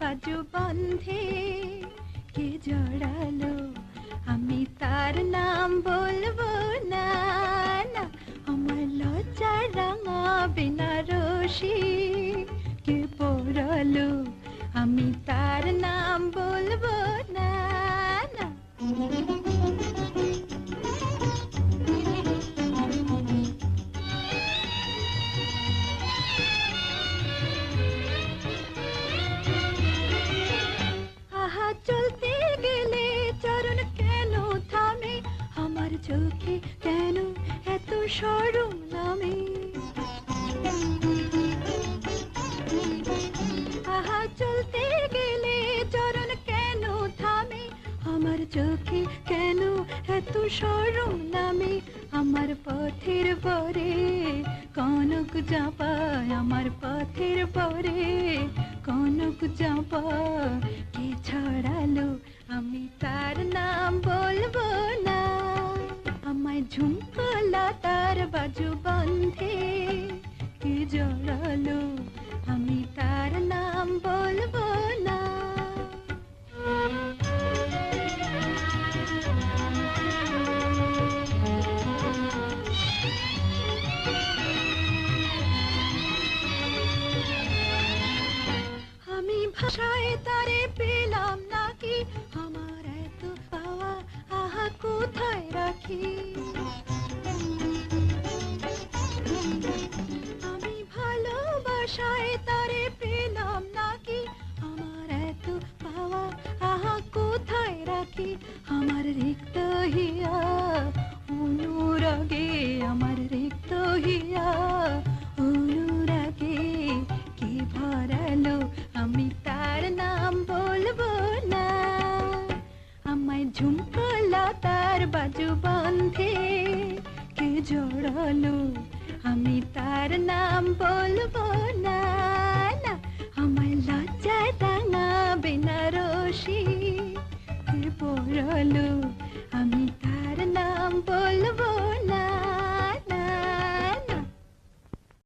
বাজু বন্ধে, কে জড়ালো? আমি তার নাম বলব না আমার লজ্জা রাঙা বেনারসি কে পড়ালো? আমি তার নাম বলব এত সরম নামে। আহা, চলতে গেলে চরণ কেন থামে? আমার চোখে কেন এত সরম নামে? আমার পথের পরে কনক চাপা, আমার পথের পরে কনক চাপা জড়ালো। আমি তার নাম বলব না। আমি ভাষায় তারে পেলাম নাকি? আমার হলো? আমি তার নাম বলব না না। আমার লজ্জায় রাঙা বেনারসি বড়লো আমি তার নাম বলব